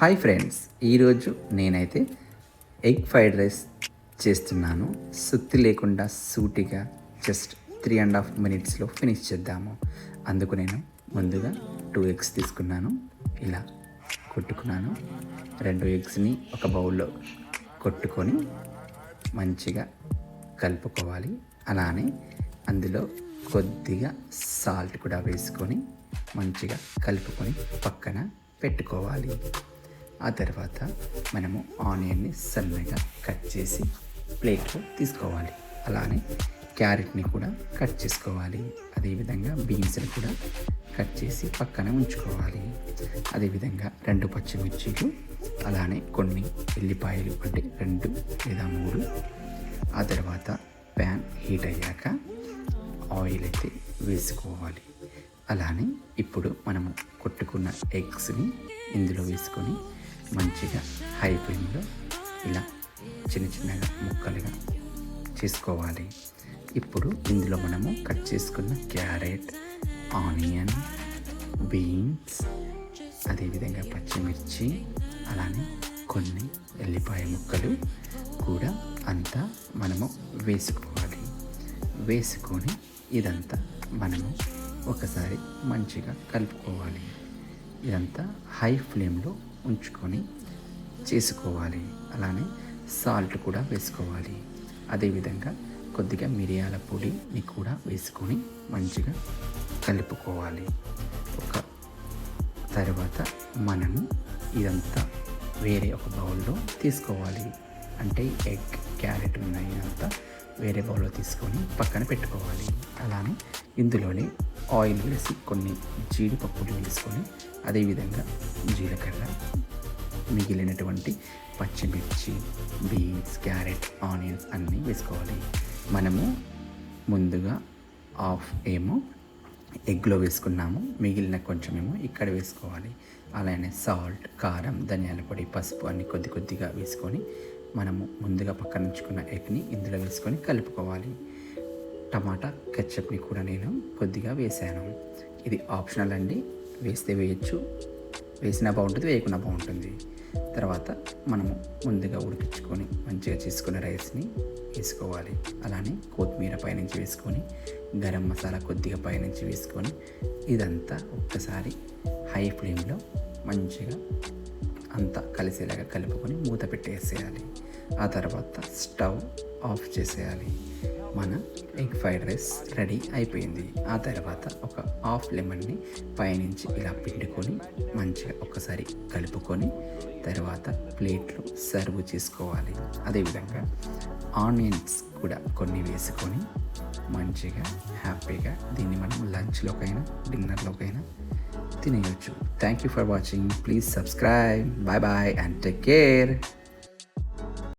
Hi friends ఈరోజు నేనైతే egg fried rice చేస్తున్నాను. సుత్తి లేకుండా సూటిగా జస్ట్ త్రీ అండ్ హాఫ్ మినిట్స్లో ఫినిష్ చేద్దాము. అందుకు నేను ముందుగా టూ ఎగ్స్ తీసుకున్నాను. ఇలా కొట్టుకున్నాను. రెండు ఎగ్స్ని ఒక బౌల్లో కొట్టుకొని మంచిగా కలుపుకోవాలి. అలానే అందులో కొద్దిగా సాల్ట్ కూడా వేసుకొని మంచిగా కలుపుకొని పక్కన పెట్టుకోవాలి. ఆ తర్వాత మనము ఆనియన్ని సన్నగా కట్ చేసి ప్లేట్లో తీసుకోవాలి. అలానే క్యారెట్ని కూడా కట్ చేసుకోవాలి. అదేవిధంగా బీన్స్ని కూడా కట్ చేసి పక్కన ఉంచుకోవాలి. అదేవిధంగా రెండు పచ్చిమిర్చీలు అలానే కొన్ని ఎల్లిపాయలు అంటే రెండు లేదా మూడు. ఆ తర్వాత ప్యాన్ హీట్ అయ్యాక ఆయిల్ అయితే వేసుకోవాలి. అలానే ఇప్పుడు మనము కొట్టుకున్న ఎగ్స్ని ఇందులో వేసుకొని మంచిగా హై ఫ్లేమ్లో ఇలా చిన్న చిన్నగా ముక్కలుగా చేసుకోవాలి. ఇప్పుడు ఇందులో మనము కట్ చేసుకున్న క్యారెట్ ఆనియన్ బీన్స్ అదేవిధంగా పచ్చిమిర్చి అలానే కొన్ని ఎల్లిపాయ ముక్కలు కూడా అంతా మనము వేసుకోవాలి. వేసుకొని ఇదంతా మనము ఒకసారి మంచిగా కలుపుకోవాలి. ఇదంతా హై ఫ్లేమ్లో ఉంచుకొని చేసుకోవాలి. అలానే సాల్ట్ కూడా వేసుకోవాలి. అదేవిధంగా కొద్దిగా మిరియాల పొడిని కూడా వేసుకొని మంచిగా కలుపుకోవాలి. ఒక తర్వాత మనము ఇదంతా వేరే ఒక బౌల్లో తీసుకోవాలి. అంటే ఎగ్ క్యారెట్ ఉన్నాయి అంతా వేరే బౌల్లో తీసుకొని పక్కన పెట్టుకోవాలి. అలానే ఇందులోనే ఆయిల్ వేసి కొన్ని జీడిపప్పులు వేసుకొని అదేవిధంగా జీలకర్ర మిగిలినటువంటి పచ్చిమిర్చి బీన్స్ క్యారెట్ ఆనియన్స్ అన్నీ వేసుకోవాలి. మనము ముందుగా హాఫ్ ఏమో ఎగ్లో వేసుకున్నాము. మిగిలిన కొంచెం ఏమో ఇక్కడ వేసుకోవాలి. అలానే సాల్ట్ కారం ధనియాల పొడి పసుపు అన్ని కొద్ది కొద్దిగా వేసుకొని మనము ముందుగా పక్కన ఉంచుకున్న ఎగ్ని ఇందులో వేసుకొని కలుపుకోవాలి. టమాటా కెచ్చప్ని కూడా నేను కొద్దిగా వేసాను. ఇది ఆప్షనల్ అండి. వేస్తే వేయచ్చు. వేసినా బాగుంటుంది వేయకుండా బాగుంటుంది. తర్వాత మనము ముందుగా ఉడికించుకొని మంచిగా చేసుకున్న రైస్ని వేసుకోవాలి. అలానే కొత్తిమీర పైనుంచి వేసుకొని గరం మసాలా కొద్దిగా పైనుంచి వేసుకొని ఇదంతా ఒక్కసారి హై ఫ్లేమ్లో మంచిగా అంతా కలిసేలాగా కలుపుకొని మూత పెట్టేసేయాలి. ఆ తర్వాత స్టవ్ ఆఫ్ చేసేయాలి. మన ఎగ్ ఫ్రైడ్ రైస్ రెడీ అయిపోయింది. ఆ తర్వాత ఒక హాఫ్ లెమన్ని పైనుంచి ఇలా పిండుకొని మంచిగా ఒకసారి కలుపుకొని తర్వాత ప్లేట్లో సర్వ్ చేసుకోవాలి. అదేవిధంగా ఆనియన్స్ కూడా కొన్ని వేసుకొని మంచిగా హ్యాపీగా దీన్ని మనం లంచ్లోకైనా డిన్నర్లోకైనా తినేయచ్చు. Thank you for watching. Please subscribe. Bye bye and take care.